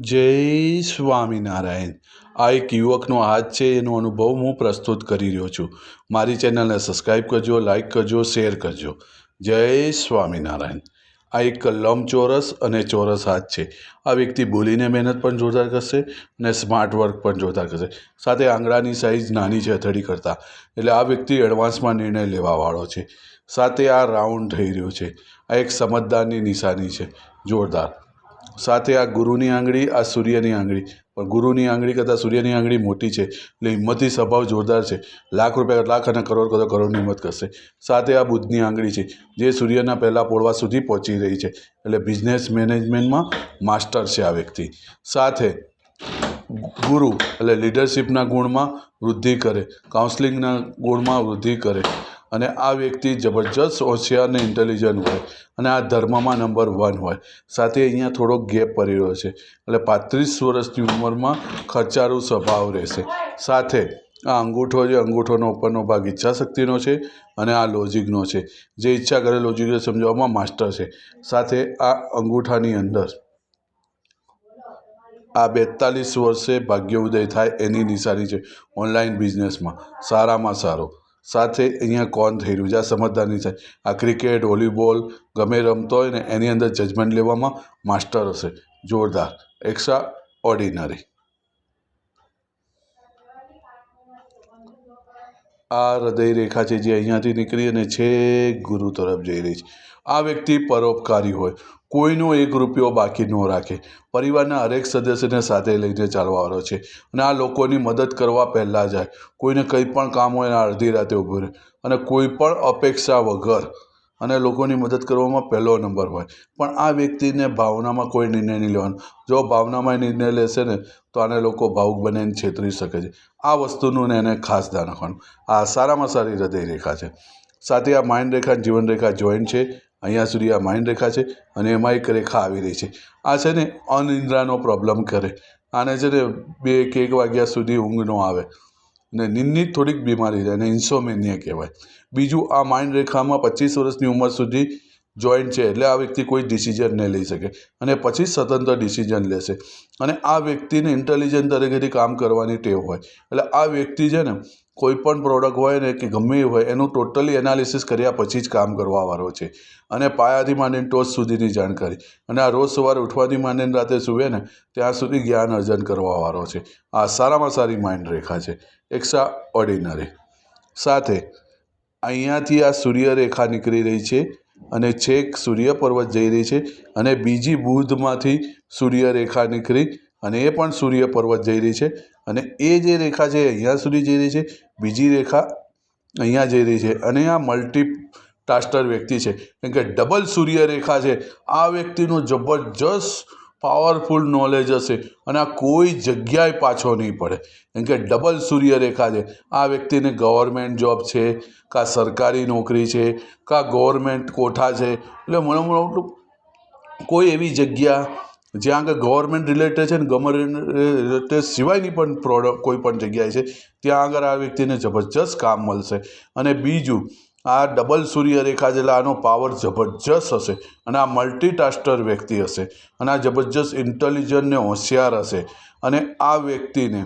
જય સ્વામિનારાયણ. આ એક યુવકનો હાથ છે, એનો અનુભવ હું પ્રસ્તુત કરી રહ્યો છું. મારી ચેનલને સબસ્ક્રાઈબ કરજો લાઈક કરજો, શેર કરજો. જય સ્વામિનારાયણ. આ એક લંબચોરસ અને ચોરસ હાથ છે. આ વ્યક્તિ બોલીને મહેનત પણ જોરદાર કરશે અને સ્માર્ટ વર્ક પણ જોરદાર કરશે. સાથે આંગળાની સાઇઝ નાની છે, અથડી કરતાં. એટલે આ વ્યક્તિ એડવાન્સમાં નિર્ણય લેવાવાળો છે. સાથે આ રાઉન્ડ થઈ રહ્યો છે. આ એક સમજદારની નિશાની છે. જોરદાર. સાથે આ ગુરુની આંગળી, આ સૂર્યની આંગળી. પણ ગુરુની આંગળી કરતાં સૂર્યની આંગળી મોટી છે. એટલે હિંમતથી સ્વભાવ જોરદાર છે. લાખ રૂપિયા, લાખ અને કરોડ કરતાં કરોડની હિંમત કરશે. સાથે આ બુધની આંગળી છે, જે સૂર્યના પહેલાં પોળવા સુધી પહોંચી રહી છે. એટલે બિઝનેસ મેનેજમેન્ટમાં માસ્ટર છે આ વ્યક્તિ. સાથે ગુરુ, એટલે લીડરશિપના ગુણમાં વૃદ્ધિ કરે. કાઉન્સલિંગના ગુણમાં વૃદ્ધિ કરે. અને આ વ્યક્તિ જબરજસ્ત હોશિયાર અને ઇન્ટેલિજન્ટ હોય અને આ ધર્મમાં નંબર વન હોય. સાથે અહીંયા થોડોક ગેપ પડી રહ્યો છે. એટલે પાંત્રીસ વર્ષની ઉંમરમાં ખર્ચાળુ સ્વભાવ રહેશે. સાથે આ અંગૂઠો જે અંગૂઠોનો ઉપરનો ભાગ ઈચ્છાશક્તિનો છે અને આ લોજિકનો છે. જે ઈચ્છા કરે લોજિકને સમજાવવામાં માસ્ટર છે. સાથે આ અંગૂઠાની અંદર આ બેતાલીસ વર્ષે ભાગ્ય ઉદય થાય એની નિશાની છે. ઓનલાઈન બિઝનેસમાં સારામાં સારો. સાથે અહીંયા કોણ થઈ રહ્યું છે? આ સમજદારની છે. આ ક્રિકેટ, વોલીબોલ ગમે રમતો હોય ને એની અંદર જજમેન્ટ લેવામાં માસ્ટર હશે. જોરદાર. એક્સ્ટ્રા ઓર્ડિનરી આ હૃદય રેખા છે જે અહીંયાથી નીકળી અને છેક ગુરુ તરફ જઈ રહી છે. આ વ્યક્તિ પરોપકારી હોય. કોઈનો એક રૂપિયો બાકી ન રાખે. પરિવારના હરેક સદસ્યને સાથે લઈને ચાલવાનો છે અને આ લોકોની મદદ કરવા પહેલાં જાય કોઈને કંઈ પણ કામ હોય એના અડધી રાતે ઊભું રહે. અને કોઈ પણ અપેક્ષા વગર અને લોકોની મદદ કરવામાં પહેલો નંબર હોય. પણ આ વ્યક્તિને ભાવનામાં કોઈ નિર્ણય નહીં લેવાનો. જો ભાવનામાં નિર્ણય લેશે ને, તો આને લોકો ભાવુક બનીને છેતરી શકે છે. આ વસ્તુનું ને એને ખાસ ધ્યાન રાખવાનું. આ સારામાં સારી હૃદય રેખા છે. સાથે આ માઇન્ડ રેખા જીવન રેખા જોઈન્ટ છે. અહીંયા સુધી આ માઇન્ડ રેખા છે અને એમાં એક રેખા આવી રહી છે. આ છે ને અનિંદ્રાનો પ્રોબ્લેમ કરે. આને છે ને બે કે એક વાગ્યા સુધી ઊંઘ ન આવે. ને નિંદની થોડીક બીમારી છે અને ઇન્સોમેનિયા કહેવાય. બીજું, આ માઇન્ડ રેખામાં પચીસ વર્ષની ઉંમર સુધી જોઈન્ટ છે એટલે આ વ્યક્તિ કોઈ ડિસિઝન નહીં લઈ શકે અને પછી સ્વતંત્ર ડિસિઝન લેશે. અને આ વ્યક્તિને ઇન્ટેલિજન્ટ તરીકેથી કામ કરવાની ટેવ હોય. એટલે આ વ્યક્તિ છે ને કોઈ પણ પ્રોડક્ટ હોય ને કે ગમે હોય, એનું ટોટલી એનાલિસિસ કર્યા પછી જ કામ કરવાવાળો છે. અને પાયાથી માંડીને ટોચ સુધીની જાણકારી. અને આ રોજ સવારે ઉઠવાથી માંડીને રાતે સૂવે ને, ત્યાં સુધી જ્ઞાન અર્જન કરવાવાળો છે. આ સારામાં સારી માઇન્ડ રેખા છે. એક્સ્ટ્રા ઓર્ડિનરી સાથે, અહીંયાથી આ સૂર્યરેખા નીકળી રહી છે અને છેક સૂર્ય પર્વત જઈ રહી છે અને બીજી બુધમાંથી સૂર્યરેખા નીકળી અને એ પણ સૂર્ય પર્વત જઈ રહી છે અને એ જે રેખા છે અહીંયા સુધી જઈ રહી છે બીજી રેખા અહીંયા જઈ રહી છે અને આ મલ્ટી ટાસ્ટર વ્યક્તિ છે. કેમ કે ડબલ સૂર્યરેખા છે. આ વ્યક્તિનું જબરજસ્ત પાવરફુલ નોલેજ હશે અને આ કોઈ જગ્યાએ પાછો નહીં પડે. કેમ કે ડબલ સૂર્યરેખા છે. આ વ્યક્તિને ગવર્મેન્ટ જોબ છે, કાં સરકારી નોકરી છે, કાં ગવર્મેન્ટ કોઠા છે. એટલે મને મોટું કોઈ એવી જગ્યા જ્યાં આગળ ગવર્મેન્ટ રિલેટેડ છે ને ગવર્મેન્ટ રિલેટેડ સિવાયની પણ પ્રોડક્ટ કોઈ પણ જગ્યાએ છે, ત્યાં આગળ આ વ્યક્તિને જબરજસ્ત કામ મળશે. અને બીજું, આ ડબલ સૂર્યરેખા છે એટલે આનો પાવર જબરજસ્ત હશે અને આ મલ્ટીટાસ્ટર વ્યક્તિ હશે અને આ જબરજસ્ત ઇન્ટેલિજન્ટ ને હોશિયાર હશે. અને આ વ્યક્તિને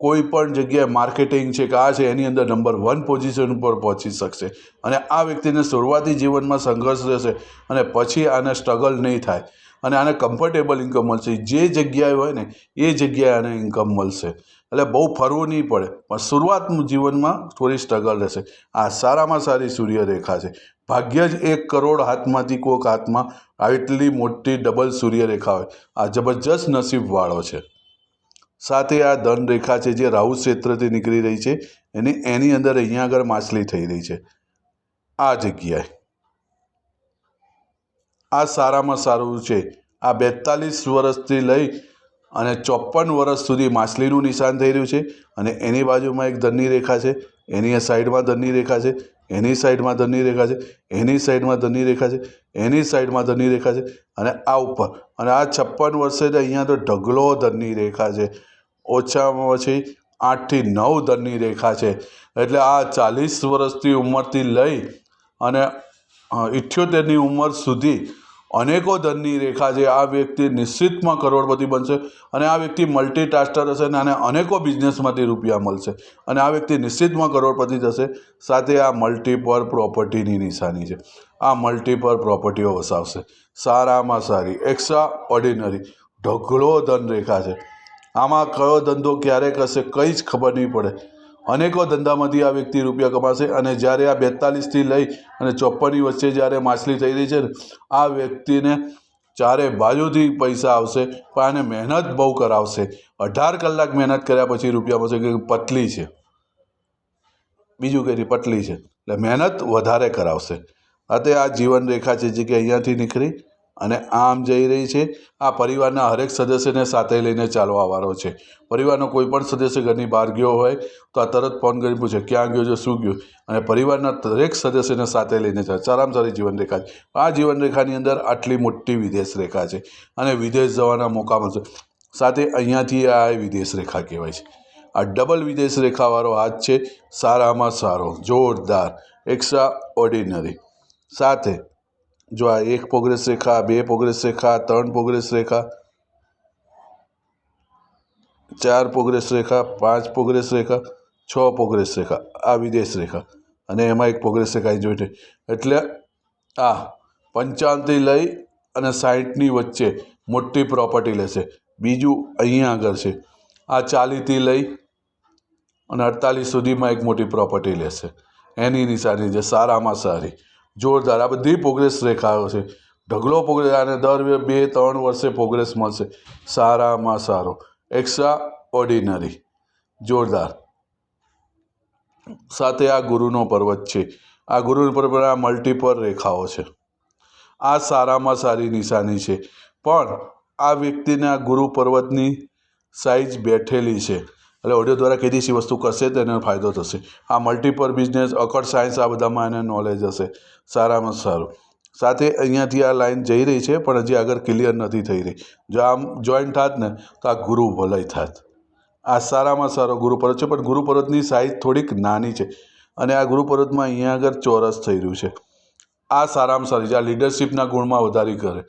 કોઈ પણ જગ્યાએ માર્કેટિંગ છે કે આ છે, એની અંદર નંબર વન પોઝિશન ઉપર પહોંચી શકશે. અને આ વ્યક્તિને શરૂઆતી જીવનમાં સંઘર્ષ રહેશે અને પછી આને સ્ટ્રગલ નહીં થાય. અને આને કમ્ફર્ટેબલ ઇન્કમ મળશે. જે જગ્યાએ હોય ને, એ જગ્યાએ આને ઇન્કમ મળશે. એટલે બહુ ફરવું નહીં પડે. પણ શરૂઆત જીવનમાં થોડી સ્ટ્રગલ રહેશે. આ સારામાં સારી સૂર્યરેખા છે. ભાગ્ય જ એક કરોડ હાથમાંથી કોઈક હાથમાં આટલી મોટી ડબલ સૂર્યરેખા હોય. આ જબરજસ્ત નસીબવાળો છે. સાથે આ ધન રેખા છે જે રાહુ ક્ષેત્રથી નીકળી રહી છે. એની એની અંદર અહીંયા આગળ માછલી થઈ રહી છે. આ જગ્યાએ. આ સારામાં સારું છે. આ બેતાલીસ વર્ષથી લઈ અને ચોપન વર્ષ સુધી માછલીનું નિશાન થઈ રહ્યું છે અને એની બાજુમાં એક ધનની રેખા છે, એની સાઈડમાં ધનની રેખા છે, એની સાઈડમાં ધનની રેખા છે, એની સાઈડમાં ધનની રેખા છે, એની સાઈડમાં ધનની રેખા છે અને આ ઉપર અને આ છપ્પન વર્ષે અહીંયા તો ઢગલો ધનની રેખા છે. ઓછામાં ઓછી આઠથી નવ ધનની રેખા છે. એટલે આ ચાલીસ વર્ષની ઉંમરથી લઈ અને ઇઠ્યોતેરની ઉંમર સુધી અનેકો ધનની રેખા છે. આ વ્યક્તિ નિશ્ચિતમાં કરોડપતિ બનશે અને આ વ્યક્તિ મલ્ટીટાસ્ટર હશે અને આને અનેકો બિઝનેસમાંથી રૂપિયા મળશે અને આ વ્યક્તિ નિશ્ચિતમાં કરોડપતિ થશે. સાથે આ મલ્ટીપર પ્રોપર્ટીની નિશાની છે. આ મલ્ટીપર પ્રોપર્ટીઓ વસાવશે. સારામાં સારી એક્સ્ટ્રા ઓર્ડિનરી ઢગલો ધન રેખા છે. આમાં કયો ધંધો ક્યારે કરશે કંઈ જ ખબર નહીં પડે. અનેકો ધંધામાંથી આ વ્યક્તિ રૂપિયા કમાશે અને જ્યારે આ બેતાલીસથી લઈ અને ચોપ્પનની વચ્ચે જ્યારે માછલી થઈ રહી છે ને આ વ્યક્તિને ચારે બાજુથી પૈસા આવશે, પણ આને મહેનત બહુ કરાવશે. અઢાર કલાક મહેનત કર્યા પછી રૂપિયા મળશે કે પતલી છે. બીજું કંઈ પતલી છે. એટલે મહેનત વધારે કરાવશે. આ તે આ જીવન રેખા છે જે કે અહીંયાથી નીકળી અને આમ જઈ રહી છે. આ પરિવારના હરેક સદસ્યને સાથે લઈને ચાલવાવાળો છે. પરિવારનો કોઈ પણ સદસ્ય ઘરની બહાર ગયો હોય તો આ તરત ફોન કરી પૂછે, ક્યાં ગયો છે? શું ગયું? અને પરિવારના દરેક સદસ્યને સાથે લઈને ચાલે, સારામાં સારી જીવન રેખા છે. આ જીવન રેખાની અંદર આટલી મોટી વિદેશ રેખા છે અને વિદેશ જવાના મોકા મળશે. સાથે અહીંયાથી આ વિદેશ રેખા કહેવાય છે. આ ડબલ વિદેશ રેખાવાળો હાથ છે. સારામાં સારો, જોરદાર એક્સ્ટ્રા ઓર્ડિનરી સાથે જો આ એક પ્રોગ્રેસ રેખા બે પ્રોગ્રેસ રેખા ત્રણ પ્રોગ્રેસ રેખા, ચાર પ્રોગ્રેસ રેખા, પાંચ પ્રોગ્રેસ રેખા, છ પ્રોગ્રેસ રેખા, આ વિદેશ રેખા. અને એમાં એક પ્રોગ્રેસ રેખા અહીં જોઈ એટલે આ પંચાવનથી લઈ અને સાઠની વચ્ચે મોટી પ્રોપર્ટી લેશે. બીજું અહીંયા આગળ છે. આ ચાલીસથી લઈ અને અડતાલીસ સુધીમાં એક મોટી પ્રોપર્ટી લેશે. એની નિશાની છે સારામાં સારી. જોરદાર. આ બધી પ્રોગ્રેસ રેખાઓ છે. ઢગલો પ્રોગ્રેસ અને દર બે ત્રણ વર્ષે પ્રોગ્રેસ મળશે. સારામાં સારો. એક્સ્ટ્રા ઓર્ડિનરી જોરદાર. સાથે આ ગુરુનો પર્વત છે. આ ગુરુ આ મલ્ટીપલ રેખાઓ છે. આ સારામાં સારી નિશાની છે. પણ આ વ્યક્તિને આ ગુરુ પર્વતની સાઈઝ બેઠેલી છે. એટલે ઓડિયો દ્વારા કઈ દિવસી વસ્તુ કરશે તો એનો ફાયદો થશે. આ મલ્ટીપર બિઝનેસ અકડ સાયન્સ આ બધામાં એને નોલેજ હશે. સારામાં સારું. સાથે અહીંયાથી આ લાઈન જઈ રહી છે, પણ હજી આગળ ક્લિયર નથી થઈ રહી. જો આમ જોઈન્ટ થાત ને, તો આ ગુરુ ભલય થાત. આ સારામાં સારો ગુરુ પર્વત છે, પણ ગુરુ પર્વતની સાઇઝ થોડીક નાની છે. અને આ ગુરુ પર્વતમાં અહીંયા આગળ ચોરસ થઈ રહ્યું છે. આ સારામાં સારી છે. આ લીડરશિપના ગુણમાં વધારી કરે.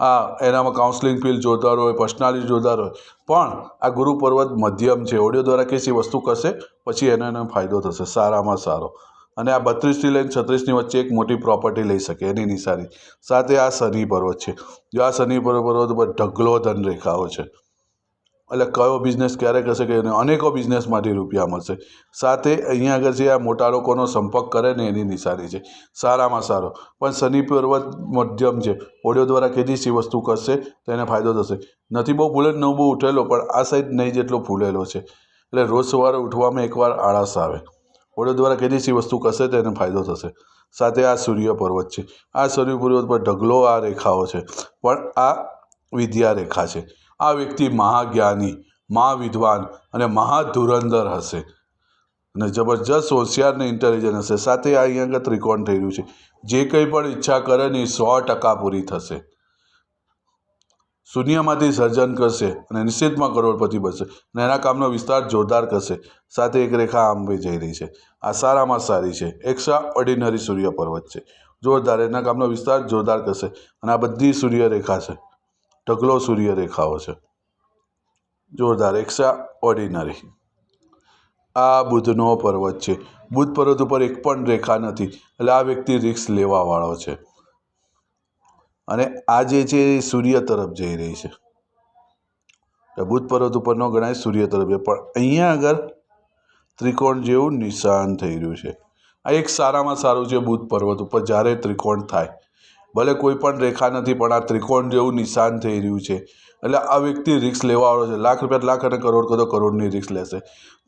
આ એનામાં કાઉન્સલિંગ ફિલ્ડ જોતા હોય પર્સનાલિટી જોતા હોય પણ આ ગુરુ પર્વત મધ્યમ છે. ઓડિયો દ્વારા કેસી વસ્તુ કરશે પછી એનો એનો ફાયદો થશે. સારામાં સારો. અને આ બત્રીસથી લઈને છત્રીસની વચ્ચે એક મોટી પ્રોપર્ટી લઈ શકે, એની નિશાની. સાથે આ શનિ પર્વત છે. જો આ શનિ પર્વત પર ઢગલો ધન રેખાઓ છે. એટલે કયો બિઝનેસ ક્યારે કરશે કે એને અનેકો બિઝનેસમાંથી રૂપિયા મળશે. સાથે અહીંયા આગળ જે આ મોટા લોકોનો સંપર્ક કરે ને એની નિશાની છે. સારામાં સારો. પણ શનિ પર્વત મધ્યમ છે. ઓડિયો દ્વારા સી વસ્તુ કરશે તો એને ફાયદો થશે. નથી બહુ ફૂલે ન બહુ ઉઠેલો, પણ આ સાઈડ નહીં જેટલો ફૂલેલો છે. એટલે રોજ સવારે ઉઠવામાં એકવાર આળસ આવે. ઓડિયો દ્વારા સી વસ્તુ કરશે તો એને ફાયદો થશે. સાથે આ સૂર્ય પર્વત છે. આ સૂર્ય પર્વત પર ઢગલો આ રેખાઓ છે. પણ આ વિદ્યા રેખા છે. આ વ્યક્તિ મહાજ્ઞાની, મહાવિદ્વાન અને મહાધુરંધર હશે. અને જબરજસ્ત હોશિયારને ઇન્ટેલિજન્ટ હશે. સાથે આ અહીંયા આગળ ત્રિકોણ થઈ રહ્યું છે. જે કંઈ પણ ઈચ્છા કરે ને એ સો ટકા પૂરી થશે. શૂન્યમાંથી સર્જન કરશે અને નિશ્ચિતમાં કરોડપતિ બનશે. અને એના કામનો વિસ્તાર જોરદાર કરશે. સાથે એક રેખા આંબે જઈ રહી છે. આ સારામાં સારી છે. એક્સ્ટ્રા ઓર્ડિનરી સૂર્ય પર્વત છે. જોરદાર. એના કામનો વિસ્તાર જોરદાર કરશે. અને આ બધી સૂર્ય રેખા છે. ઢગલો સૂર્ય રેખાઓ છે. જોરદાર એક્સ્ટ્રા ઓર્ડિનરી આ બુધનો પર્વત છે. બુધ પર્વત ઉપર એક પણ રેખા નથી. એટલે આ વ્યક્તિ રિક્સ લેવાવાળો છે. અને આ જે છે એ સૂર્ય તરફ જઈ રહી છે. બુધ પર્વત ઉપરનો ગણાય સૂર્ય તરફ. પણ અહીંયા આગળ ત્રિકોણ જેવું નિશાન થઈ રહ્યું છે. આ એક સારામાં સારું છે બુધ પર્વત ઉપર જ્યારે ત્રિકોણ થાય. ભલે કોઈ પણ રેખા નથી, પણ આ ત્રિકોણ જેવું નિશાન થઈ રહ્યું છે. એટલે આ વ્યક્તિ રિક્સ લેવાવાળો છે. લાખ રૂપિયા, લાખ અને કરોડ કરતો કરોડની રિક્સ લેશે.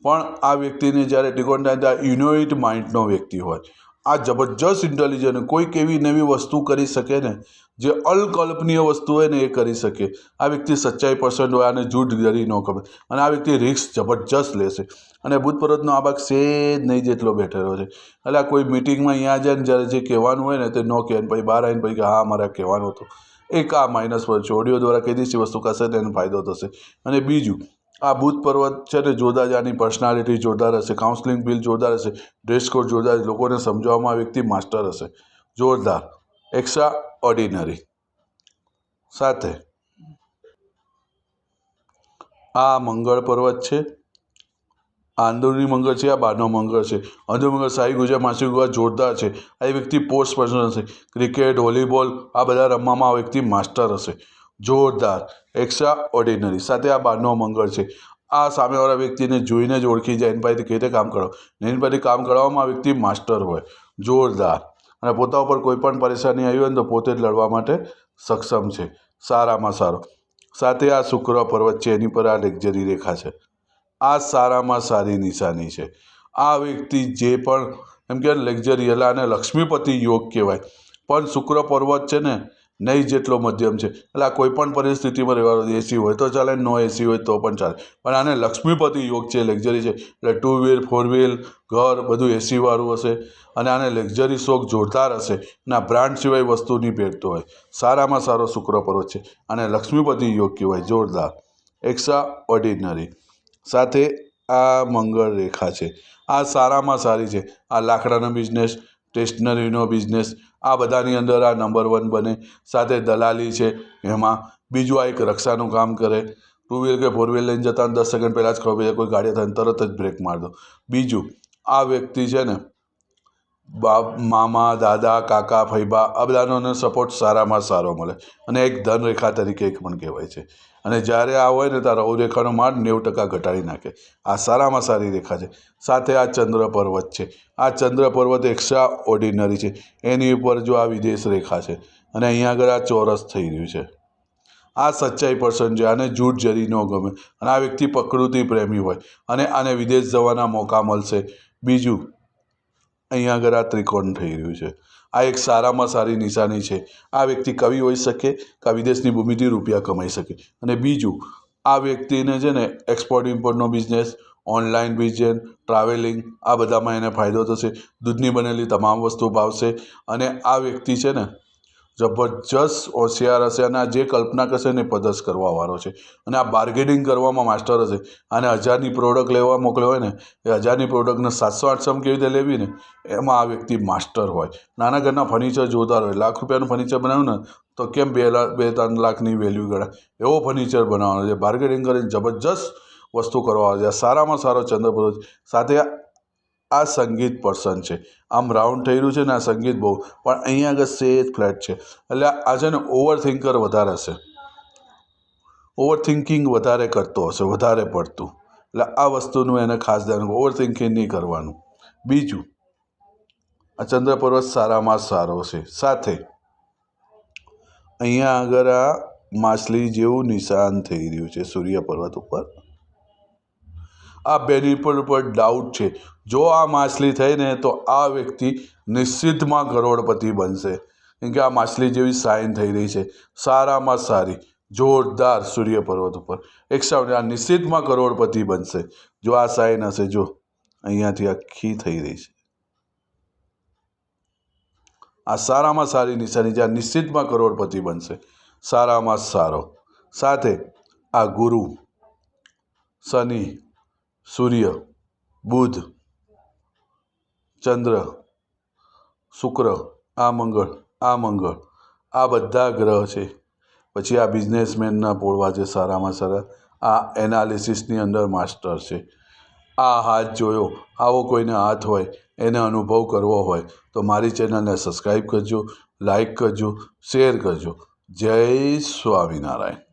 પણ આ વ્યક્તિને જ્યારે ત્રિકોણ થાય ત્યારે યુનોઇટ માઇન્ડનો વ્યક્તિ હોય. આ જબરજસ્ત ઇન્ટેલિજન્ટ કોઈક એવી નવી વસ્તુ કરી શકે ને જે અલ્કલ્પનીય વસ્તુ હોય ને એ કરી શકે. આ વ્યક્તિ સચ્ચાઈ પર્સન્ટ હોય અને જૂઠ ગરી ન ખબર. અને આ વ્યક્તિ રિસ્ક જબરજસ્ત લેશે. અને ભૂત પર્વતનો આ ભાગ સેજ નહીં જેટલો બેઠેલો છે. એટલે આ કોઈ મિટિંગમાં અહીંયા જાય ને જ્યારે જે કહેવાનું હોય ને તે ન કહે પછી બહાર આવીને પછી કે, હા, મારે કહેવાનું હતું. એક આ માઇનસ પર છે. ઓડિયો દ્વારા કહી દિવસી વસ્તુ કરશે તેને ફાયદો થશે. અને બીજું, આ ભૂત પર્વત છે ને જોરદાર આની પર્સનાલિટી જોરદાર હશે. કાઉન્સલિંગ બિલ જોરદાર હશે. ડ્રેસ કોડ જોરદાર લોકોને સમજાવવામાં આ વ્યક્તિ માસ્ટર હશે. જોરદાર. એક્સ્ટ્રા ઓર્ડિનરી સાથે આ મંગળ પર્વત છે. આંદોલની મંગળ છે, આ બારનો મંગળ છે. અંદર મંગળ સાઈ ગુજરાત માસી ગુજરાત જોરદાર છે. આ વ્યક્તિ પોસ્ટ પર્સન હશે. ક્રિકેટ, વોલીબોલ, આ બધા રમવામાં આ વ્યક્તિ માસ્ટર હશે. જોરદાર. એક્સ્ટ્રા ઓર્ડિનરી સાથે આ બહારનો મંગળ છે. આ સામેવાળા વ્યક્તિને જોઈને જ ઓળખી જાય. એની પાસેથી કઈ રીતે કામ કરો? એની પાસેથી કામ કરવામાં આ વ્યક્તિ માસ્ટર હોય. જોરદાર. અને પોતા ઉપર કોઈ પણ પરેશાની આવી હોય તો પોતે જ લડવા માટે સક્ષમ છે. સારામાં સારો. સાથે આ શુક્ર પર્વત છે, એની પર આ લેક્ઝરી રેખા છે. આ સારામાં સારી નિશાની છે. આ વ્યક્તિ જે પણ, એમ કે લેક્ઝરી એટલે આને લક્ષ્મીપતિ યોગ કહેવાય. પણ શુક્ર પર્વત છે ને નહીં જેટલો મધ્યમ છે. એટલે આ કોઈપણ પરિસ્થિતિમાં રહેવાનું એસી હોય તો ચાલે, નો એસી હોય તો પણ ચાલે. પણ આને લક્ષ્મીપતિ યોગ છે લક્ઝરી છે. એટલે ટુ વ્હીલ ફોર વ્હીલ ઘર, બધું એસીવાળું હશે. અને આને લક્ઝરી શોખ જોરદાર હશે. અને આ બ્રાન્ડ સિવાય વસ્તુ નહીં પહેરતો હોય. સારામાં સારો શુક્ર પર્વત છે. અને લક્ષ્મીપતિ યોગ કહેવાય, જોરદાર. એક્સ્ટ્રા ઓર્ડિનરી સાથે આ મંગળ રેખા છે. આ સારામાં સારી છે. આ લાકડાનો બિઝનેસ સ્ટેશનરીનો બિઝનેસ આ બધાની અંદર આ નંબર વન બને. સાથે દલાલી છે, એમાં બીજું આ એક રક્ષાનું કામ કરે. ટુ વ્હીલ કે ફોર વ્હીલ લઈને જતા દસ સેકન્ડ પહેલાં જ ખબર કોઈ ગાડી થાય તરત જ બ્રેક માર દો. બીજું, આ વ્યક્તિ છે ને, બાપ, મામા, દાદા, કાકા ફૈબા આ બધાનો સપોર્ટ સારામાં સારો મળે. અને એક ધનરેખા તરીકે એક પણ કહેવાય છે. અને જ્યારે આ હોય ને ત્યારે રેખાનો માર્ગ નેવું ટકા ઘટાડી નાખે. આ સારામાં સારી રેખા છે. સાથે આ ચંદ્ર પર્વત છે. આ ચંદ્ર પર્વત એક્સ્ટ્રા ઓર્ડિનરી છે. એની ઉપર જો આ વિદેશ રેખા છે અને અહીંયા આગળ આ ચોરસ થઈ રહ્યું છે. આ સચ્ચાઈ પર્સન છે. આને જૂઠ જરી ન ગમે. અને આ વ્યક્તિ પ્રકૃતિ પ્રેમી હોય. અને આને વિદેશ જવાના મોકા મળશે. બીજું અહીંયા આગળ આ ત્રિકોણ થઈ રહ્યું છે. આ એક સારામાં સારી નિશાની છે. આ વ્યક્તિ કવિ હોઈ શકે, કે આ વિદેશની ભૂમિથી રૂપિયા કમાઈ શકે. અને બીજું, આ વ્યક્તિને છે ને એક્સપોર્ટ ઇમ્પોર્ટનો બિઝનેસ ઓનલાઈન બિઝનેસ ટ્રાવેલિંગ આ બધામાં એને ફાયદો થશે. દૂધની બનેલી તમામ વસ્તુ ભાવશે. અને આ વ્યક્તિ છે ને જબરજસ્ત હોશિયાર હશે અને આ જે કલ્પના કરશે એને પદસ કરવાવાળો છે. અને આ બાર્ગેનિંગ કરવામાં માસ્ટર હશે. અને હજારની પ્રોડક્ટ લેવા મોકલ્યો હોય ને, એ હજારની પ્રોડક્ટને સાતસો આઠસોમાં કેવી રીતે લેવી ને, એમાં આ વ્યક્તિ માસ્ટર હોય. નાના ઘરના ફર્નિચર જોરદાર હોય લાખ રૂપિયાનું ફર્નિચર બનાવ્યું ને, તો કેમ બે લાખ બે ત્રણ લાખની વેલ્યુ ગણાય? એવો ફર્નિચર બનાવવાનો છે. બાર્ગેનિંગ કરીને જબરજસ્ત વસ્તુ કરવા આવે છે સારામાં સારો ચંદ્રપુર સાથે આ સંગીત પર્સન છે. આમ રાઉન્ડ થઈ રહ્યું છે ને આ સંગીત બહુ. પણ અહીંયા આગળ સેજ ફ્લેટ છે. એટલે આ છે ને ઓવર થિંકર વધારે હશે. ઓવર થિંકિંગ વધારે કરતો હશે, વધારે પડતું. એટલે આ વસ્તુનું એને ખાસ ધ્યાન ઓવર થિંકિંગ નહીં કરવાનું. બીજું, આ ચંદ્ર પર્વત સારામાં સારો છે. સાથે, અહીંયા આગળ આ માછલી જેવું નિશાન થઈ રહ્યું છે સૂર્ય પર્વત ઉપર. આ બેની પર ઉપર ડાઉટ છે. જો આ માછલી થઈને તો આ વ્યક્તિ નિશ્ચિતમાં કરોડપતિ બનશે. કેમ કે આ માછલી જેવી સાઇન થઈ રહી છે. સારામાં સારી, જોરદાર સૂર્ય પર્વત ઉપર. એક સાઉન્ડ આ નિશ્ચિતમાં કરોડપતિ બનશે. જો આ સાઇન હશે, જો. અહીંયાથી આખી થઈ રહી છે. આ સારામાં સારી નિશાની જ્યાં નિશ્ચિતમાં કરોડપતિ બનશે. સારામાં સારો. સાથે આ ગુરુ, શનિ, સૂર્ય, બુધ ચંદ્ર, શુક્ર, આ મંગળ આ મંગળ, આ બધા ગ્રહ છે. પછી આ બિઝનેસમેનના પોળવા છે સારામાં સારા. આ એનાલિસિસની અંદર માસ્ટર છે. આ હાથ જોયો. આવો કોઈને હાથ હોય, એને અનુભવ કરવો હોય, તો મારી ચેનલને સબસ્ક્રાઈબ કરજો લાઈક કરજો, શેર કરજો. જય સ્વામિનારાયણ.